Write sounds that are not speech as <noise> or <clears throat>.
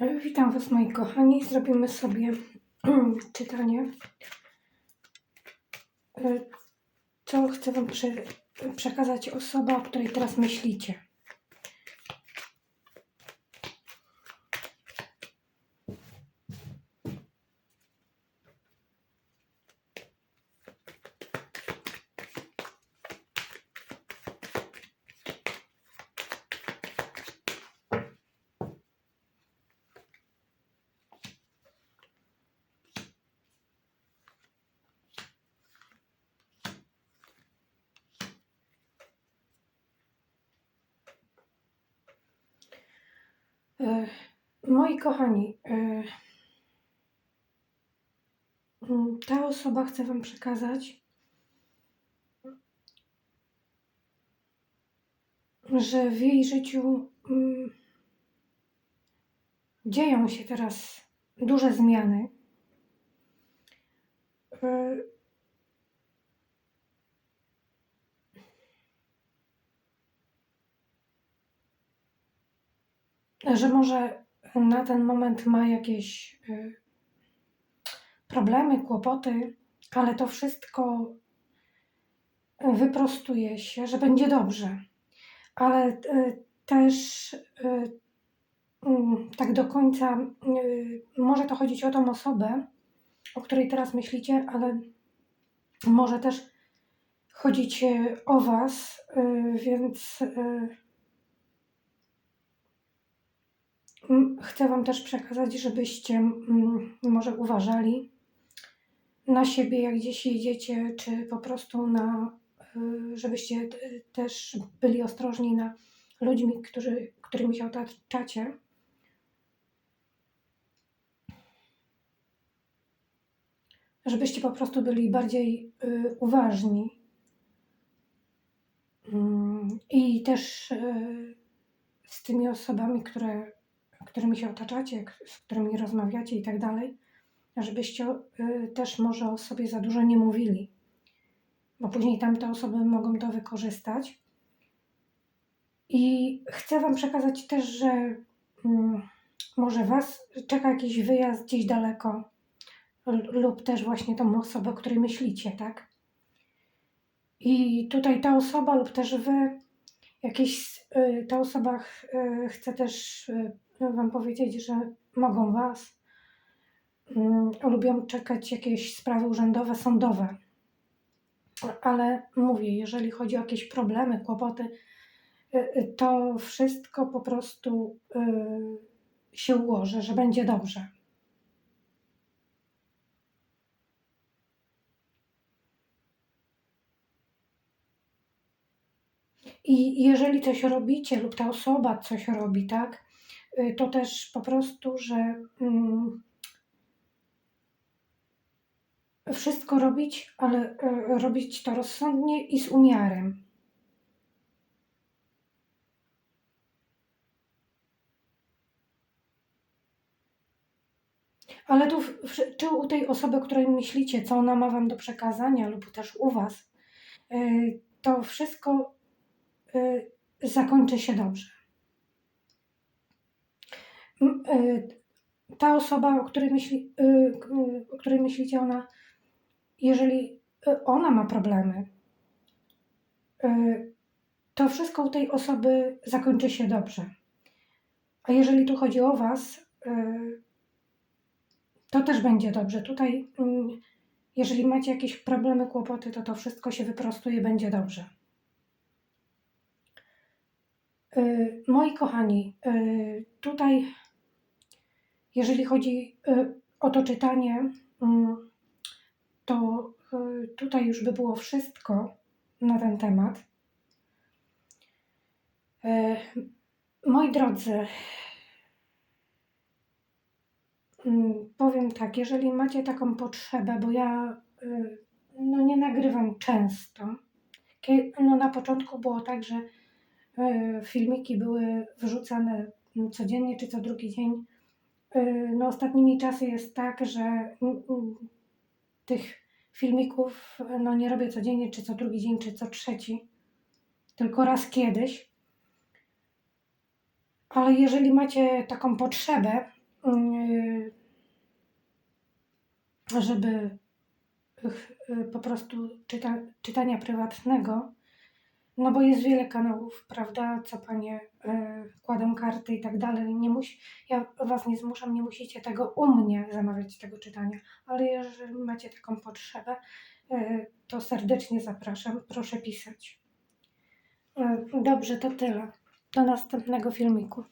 Witam Was, moi kochani. Zrobimy sobie <clears throat> czytanie. E, Co chce Wam prze, przekazać osoba, o której teraz myślicie? Moi kochani, e, mm, ta osoba chce Wam przekazać, że w jej życiu mm, dzieją się teraz duże zmiany. Że może na ten moment ma jakieś y, problemy, kłopoty, ale to wszystko wyprostuje się, że będzie dobrze. Ale y, też y, mm, tak do końca może to chodzić o tą osobę, o której teraz myślicie, ale może też chodzić o Was, więc. y, Mm, Chcę Wam też przekazać, żebyście mm, może uważali na siebie, jak gdzieś jedziecie, czy po prostu na, y, żebyście też byli ostrożni na ludźmi, którzy, którymi się otaczacie. Żebyście po prostu byli bardziej y, uważni. Mm, I też y, z tymi osobami, które którymi się otaczacie, z którymi rozmawiacie i tak dalej, żebyście y, też może o sobie za dużo nie mówili, bo później tamte osoby mogą to wykorzystać. I chcę Wam przekazać też, że mm, może Was czeka jakiś wyjazd gdzieś daleko, lub też właśnie tą osobę, o której myślicie, tak? I tutaj ta osoba lub też Wy, jakieś, y, ta osoba y, chce też Wam powiedzieć, że mogą Was, mm, lubią czekać jakieś sprawy urzędowe, sądowe. Ale mówię, jeżeli chodzi o jakieś problemy, kłopoty, y, y, to wszystko po prostu y, się ułoży, że będzie dobrze. I jeżeli coś robicie, lub ta osoba coś robi, tak, to też po prostu, że mm, wszystko robić, ale y, robić to rozsądnie i z umiarem. Ale tu, czy u tej osoby, której myślicie, co ona ma Wam do przekazania, lub też u Was, y, to wszystko y, zakończy się dobrze. Y, Ta osoba, o której, myśli, y, o której myślicie, ona, jeżeli y, ona ma problemy, to wszystko u tej osoby zakończy się dobrze. A jeżeli tu chodzi o Was, to też będzie dobrze. Tutaj, mm, jeżeli macie jakieś problemy, kłopoty, to to wszystko się wyprostuje, będzie dobrze. Moi kochani, tutaj, jeżeli chodzi y, o to czytanie, mm, to y, tutaj już by było wszystko na ten temat. Y, Moi drodzy, mm, powiem tak, jeżeli macie taką potrzebę, bo ja y, no, nie nagrywam często. No, na początku było tak, że y, filmiki były wrzucane codziennie czy co drugi dzień. Y, No, ostatnimi czasy jest tak, że mm, mm, tych filmików no, nie robię codziennie, czy co drugi dzień, czy co trzeci, tylko raz kiedyś. Ale jeżeli macie taką potrzebę, yy, żeby ch- yy, po prostu czyta, czytania prywatnego, no bo jest wiele kanałów, prawda, co panie yy, kładą karty i tak dalej. Nie musi, ja was nie zmuszam, nie musicie tego u mnie zamawiać tego czytania, ale jeżeli macie taką potrzebę, yy, to serdecznie zapraszam, proszę pisać. Yy, Dobrze, to tyle. Do następnego filmiku.